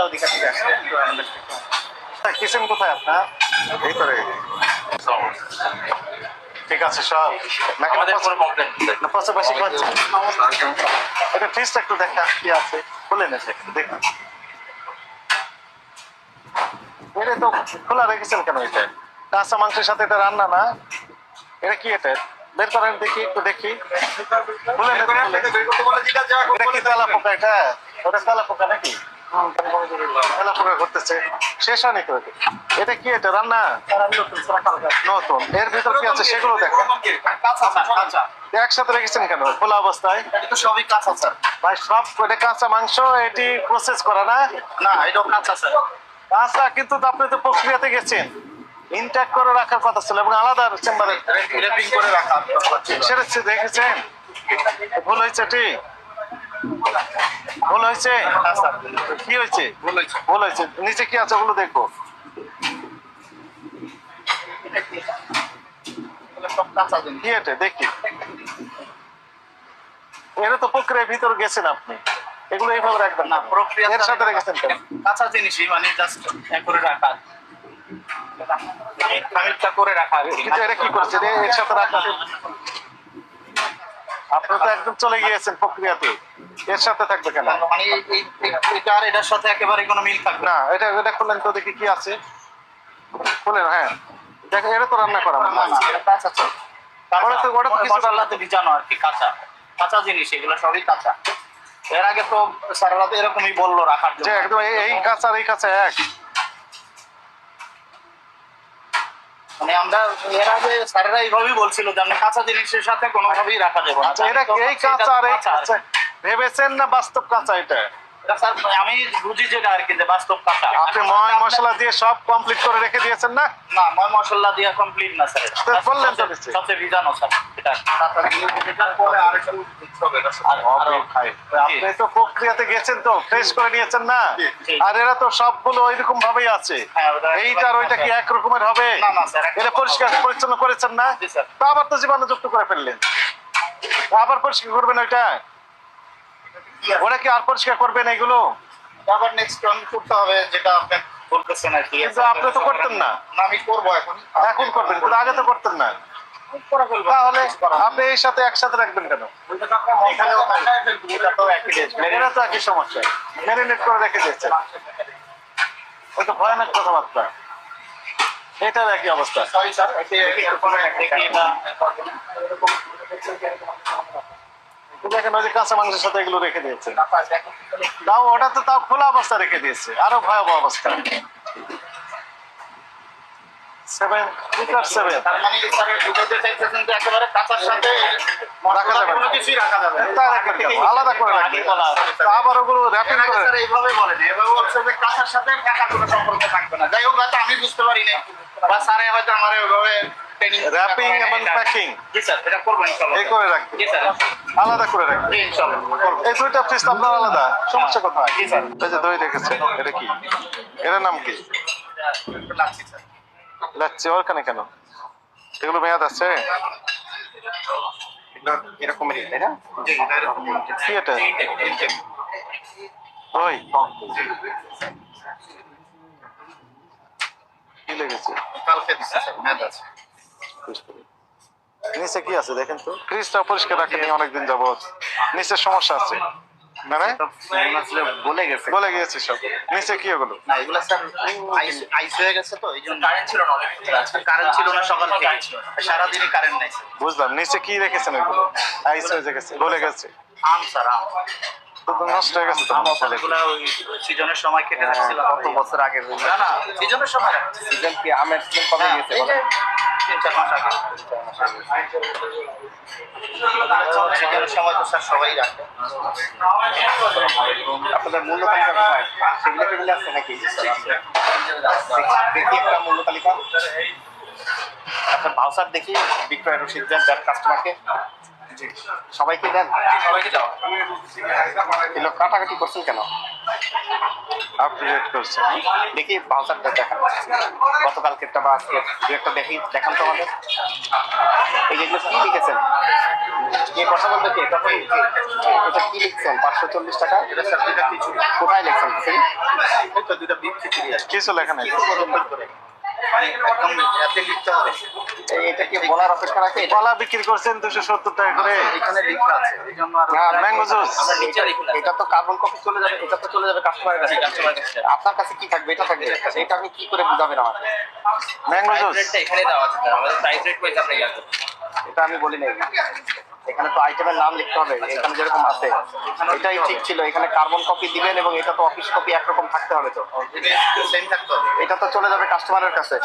হালকা ওদিকে থেকে আসছে একটু আমাদের কিচেন কোথায় আপনার? ভিতরে। ঠিক আছে সব। নাকি আমাদের কোনো কমপ্লেন না পাশাপাশি করছে এটা ফ্রিজটা একটু দেখা কি আছে? খুলে নেছে দেখুন এটা তো খোলা রেখেছেন কেন এটা? কাঁচা মাংসের সাথে এটা রান্না না। এটা কি এটা? বের করেন দেখি একটু দেখি। এটা কি তেলা পোকা এটা? ওটা তেলা পোকা নাকি? তেলা করতেছে। শেষ হয়নি তো এটা। এটা কি এটা রান্না? নতুন। এর ভিতর কি আছে সেগুলো দেখেন কাঁচা স্যার কাঁচা একসাথে রেখেছেন কেন? খোলা অবস্থায়। সবই কাঁচা স্যার। ভাই সব এটা কাঁচা মাংস এটি প্রসেস করা না? না এটাও কাঁচা স্যার। কাঁচা কিন্তু আপনি তো প্রক্রিয়াতে গেছেন। ইনট্যাক্ট করে রাখার কথা ছিল এবং আলাদা চেম্বারে করে রাখা। সেটা দেখেছেন? ভুল হয়েছে ঠিক ভুল হয়েছে? হ্যাঁ কি হয়েছে? ভুল হয়েছে। নিচে কি আছে ওগুলো দেখব কাঁচা কি এটা? দেখি। এটা তো প্রক্রিয়ার ভিতর গেছেন আপনি। এগুলো এইভাবে রাখবেন না প্রক্রিয়া এর সাথে রেখেছেন কাঁচা জিনিসই মানে জাস্ট করে রাখা। খামিরটা করে রাখা। কিন্তু এটা কি করছে এর সাথে রাখা আপনি তো একদম চলে গিয়েছেন প্রক্রিয়াতে। এর সাথে থাকবে কেন? মানে এই- এই- এই- এটা আর এটার সাথে একেবারে কোনো মিল থাকবে না। এটা এটা খুললেন তো দেখি কি আছে। খুলেন হ্যাঁ। দেখো এটা তো রান্না করা না, না, এটা কাঁচা স্যার। ওটা তো- ওটা তো কিছু মশলাতে ভিজানো আর কি কাঁচা। কাঁচা জিনিস এগুলো সবই কাঁচা। এর আগে তো তো এরকমই বলল রাখার জন্য। একদম এই- কাঁচা এই কাঁচা এক। মানে আমরা এর আগে স্যারেরা এইভাবেই বলছিল যে আপনি কাঁচা জিনিসের সাথে কোনোভাবেই রাখা যাবে না। আচ্ছা এটা এই কাঁচা আর এই কাঁচা। ভেবেছেন না বাস্তব কাঁচা এটা? এটা আমি বুঝি যেটা আর কি যে বাস্তব কাঁচা। আপনি ময় মশলা দিয়ে সব কমপ্লিট করে রেখে দিয়েছেন না? না ময় মশলা দিয়ে কমপ্লিট না স্যার বললেন তো সবচেয়ে ভিজানো স্যার এটা। কাঁচা জিনিস যেটার পরে আরেকটু দিতে হবে এটা, স্যার। আরো- আপনি তো প্রক্রিয়াতে গেছেন তো ফ্রেশ করে নিয়েছেন না? আর এরা তো সবগুলো ওইরকম ভাবেই আছে। হ্যাঁ, ওটা এইটা আর ওইটা কি এক রকমের হবে? না, না, স্যার, এটা পরিষ্কার পরিচ্ছন্ন করেছেন না। তো আবার তো জীবাণুযুক্ত করে ফেললেন। আবার পরিষ্কার করবেন ওইটা? ওরা কি আর পরিষ্কার করবেন এগুলো? আবার নেক্সট রান করতে হবে যেটা আপনি বলতেছেন আর কি। কিন্তু আপনি তো করতেন না। আমি করব এখন। এখন করবেন কিন্তু আগে তো করতেন না। তাহলে আপনি এই সাথে একসাথে রাখবেন কেন? এটা তো একই। এরা সমস্যা। ম্যারিনেট করে রেখে দিয়েছেন ওই তো ভয়ানক কথাবার্তা। এটার একই অবস্থা। Sorry, sir, দেখেন ওই যে কাঁচা মাংসের সাথে এগুলো রেখে দিয়েছে। তাও ওটা তো তাও খোলা অবস্থা রেখে দিয়েছে। আরও ভয়াবহ অবস্থা। সেভেন লিটার সেভেন তার মানে স্যার বুঝাতে চাইতেছেন যে একেবারে কাঁচার সাথে রাখা যাবে কোনো কিছুই রাখা যাবে তা রাখবেন আলাদা করে রাখবেন আবার ওগুলো র্যাপিং এর করে। স্যার এইভাবে বলেন। এভাবে বলছে যে কাঁচার সাথে কাঁচা কোনো সম্পর্ক থাকবে না। যাই হোক হয়তো আমি বুঝতে পারি নাই। বা স্যারে হয়তো আমার ওইভাবে এবং। জি স্যার এটা করব ইনশাল্লাহ। এই করে রাখবেন জি স্যার। আলাদা করে রাখবেন জি এই দুইটা ফ্রিজ আপনার আলাদা। সমস্যা কোথায়? জি, স্যার। এই যে দই এটা কি? এটার নাম কি? লাগছে স্যার। যাচ্ছে ওখানে কেন এগুলো মেয়াদ আছে? এরকমই তাই না? জি এটা এরকম কি এটা দই কি লেগেছে। নিচে কি আছে দেখেন তো? ফ্রিজটা পরিষ্কার রাখেনি অনেকদিন যাবত নিচে সমস্যা আছে। তো মনে বলে গেছে। বলে গিয়েছে সব। নিচে কি ওগুলো না এগুলো স্যার আইস আইস হয়ে গেছে তো এই জন্য। কারেন্ট ছিল না কারেন্ট ছিল। না সকাল থেকে। সারাদিনই কারেন্ট নাই। বুঝলাম নিচে কি রেখেছেন ওইগুলো? আইস হয়ে গেছে গলে গেছে। আম স্যার আম। তো নষ্ট হয়ে গেছে তো আম স্যার এগুলো ওই সিজনের সময় কেটে রাখছিল। কত বছর আগে না না সিজনের সময়। সিজন কি আমের সিজন কবে হ্যাঁ, গেছে এই যে বলেন? তিন চার মাস আগে। সিজনের সময় তো স্যার সবাই রাখে আপনাদের মূল্য তালিকা কোথায়? সেগুলো টেবিলে নাকি? দেখি একটা মূল্য তালিকা। আচ্ছা দেখি বিক্রয় রসিদ দেন যার কাস্টমারকে সবাইকে দেন। সবাইকে দাও এগুলো কাটাকাটি করছেন কেন? আপডেট দেখি ভাউচারটা দেখান। গতকালকেরটা বা আজকে দু একটা দেখি দেখান তো আমাদের। এই যেগুলো কি লিখেছেন? কে কথা বলবে কে? কথা এটা কি লিখছেন? পাঁচশো চল্লিশ টাকা? এটা স্যার দুইটা খিচুড়ি কোথায় লিখছেন? খিচুড়ি? তো দুইটা বিফ খিচুড়ি আছে কিছু লেখা নেই কলা বিক্রি করছেন দুশো সত্তর টাকা করে। এখানে লেখা আছে। এই জন্য আর না ম্যাঙ্গো জুস এটা তো কার্বন কপি চলে যাবে এটা তো চলে যাবে কাস্টমারের কাছে। আপনার কাছে কি থাকবে? এটা থাকবে। এটা আপনি কি করে বুঝাবেন আমাকে? ম্যাঙ্গো জুস এখানে দেওয়া আছে আমাদের প্রাইস রেট ওয়াইজ আমরা করি এটা আমি বলি নাই। এখানে তো আইটেমের নাম লিখতে হবে এখানে যেরকম আছে। এটাই ঠিক ছিল এখানে কার্বন কপি দিবেন এবং এটা তো অফিস কপি একরকম থাকতে হবে তো। সেম থাকতে হবে। এটা তো চলে যাবে কাস্টমারের কাছে।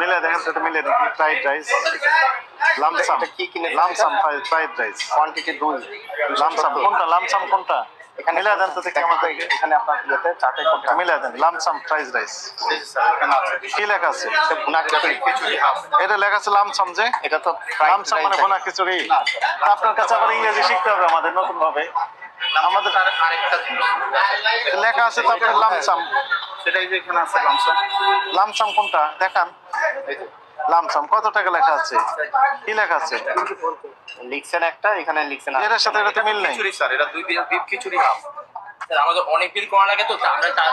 মিলে দেখেন তো এটা মিলে দেখি ফ্রাইড রাইস লামসাম এটা কি কিনে লামসাম ফ্রাইড রাইস কোয়ান্টিটি দুই। লামসাম কোনটা? লামসাম কোনটা? এখানে দেন তো দেখি আমাকে এখানে আপনার ইয়েতে চার্টে কোনটা মিলে দেন লামসাম ফ্রাইড রাইস। এই যে স্যার এখানে আছে। কি লেখা আছে? ভুনা খিচুড়ি। খিচুড়ি এটা লেখা আছে লামসাম যে? এটা তো লামসাম মানে rice খিচুড়ি। আপনার কাছে আবার ইংরেজি শিখতে হবে আমাদের নতুন ভাবে আমাদের লেখা আছে তো আপনার লামসাম সেটাই যে এখানে আছে লামসাম কোনটা? দেখান। লামসাম কত টাকা লেখা আছে? কি লেখা আছে? লিখছেন একটা এখানে লিখছেন এটার সাথে এটা তো মিল নেই। খিচুড়ি স্যার এটা দুই বিফ খিচুড়ি হাফ আমাদের অনেক বিল করা লাগে তো আমরা তার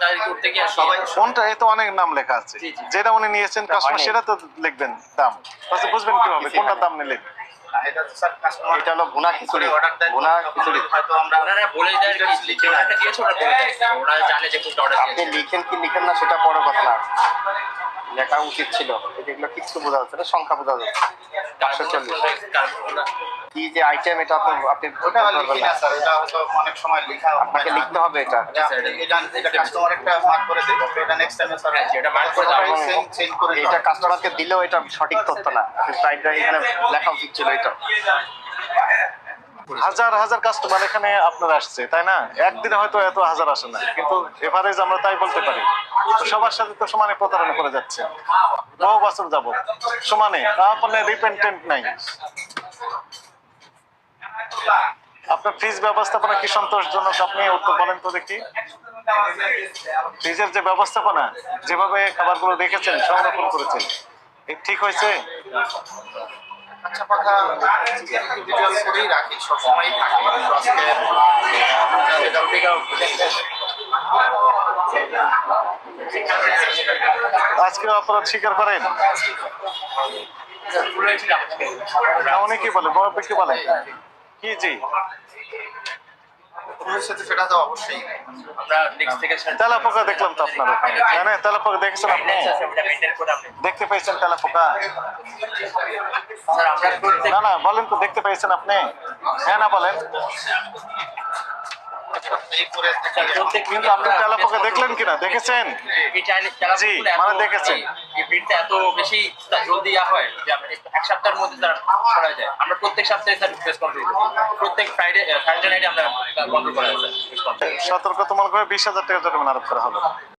তার করতে গিয়ে সবাই কোনটা এ তো অনেক নাম লেখা আছে। যেটা উনি নিয়েছেন কাস্টমার সেটা তো লিখবেন দাম। তাহলে বুঝবেন কীভাবে কোনটার দাম নিলেন এটা হলো ভুনা খিচুড়ি। অর্ডার ভুনা খিচুড়ি। হয়তো আমরা ওনারা বলে দেয় আর কি দিয়েছে। ওরা বলে ওরা জানে যে কোনটা অর্ডার আপনি লিখেন কি লিখেন না সেটা বড় কথা লেখা উচিত ছিল। এগুলো কিচ্ছু বোঝা যাচ্ছে না সংখ্যা বোঝা যাচ্ছে চল্লিশ। কি যে আইটেম এটা তো আপনি অনেক সময় লেখা আপনাকে লিখতে হবে এটা। এটা এটা এটা কাস্টমার একটা মার্ক করে এটা নেক্সট টাইমে স্যার হ্যাঁ, করে চেঞ্জ করে এটা কাস্টমারকে দিলেও এটা সঠিক তথ্য না। এখানে লেখা উচিত ছিল এটা। হাজার হাজার কাস্টমার এখানে আপনার আসছে, তাই না? একদিনে হয়তো এত হাজার আসে না, কিন্তু এভারেজ আমরা তাই বলতে পারি। সবার সাথে তো সমানে প্রতারণা করে যাচ্ছে। বহু বছর যাব সমানে আপনার রিপেন্টেন্ট নাই। আপনার ফ্রিজ ব্যবস্থাপনা কি সন্তোষজনক? আপনি উত্তর বলেন তো দেখি। ফ্রিজের যে ব্যবস্থাপনা, যেভাবে খাবারগুলো রেখেছেন সংরক্ষণ করেছেন ঠিক হয়েছে? আচ্ছা পাখা ইন্ডিভিজুয়াল করেই রাখি সবসময়ই থাকে। আজকে এটা আজকেও অপরাধ স্বীকার করেন? ভুল হয়েছিল আমাকে। না, উনি কি বলে বড় কি বলে। কি জি? পুলিশের সাথে সেটা তো অবশ্যই। আমরা নেক্সট থেকে স্যার দেখলাম তো আপনার। ওখানে জানেন তেলা দেখেছেন আপনি? দেখতে পেয়েছেন তেলা পোকা স্যার আমরা প্রত্যেক না না বলেন তো দেখতে পেয়েছেন আপনি? হ্যাঁ না বলেন। কিন্তু আপনি তেলা দেখলেন কিনা? দেখেছেন? এই চাইনিজ খেলা জি, মানে দেখেছেন। এই বিটটা এত বেশি জলদি ইয়া হয় যে এক সপ্তাহের মধ্যে তার করা যায়। আমরা প্রত্যেক সপ্তাহে স্যার রিকোয়েস্ট কন্ট্রোল প্রত্যেক ফ্রাইডে থার্সডে নাইটে আমরা কন্ট্রোল করা যায় স্যার ভাবে বিশ হাজার টাকা জরিমানা আরোপ করা হবে।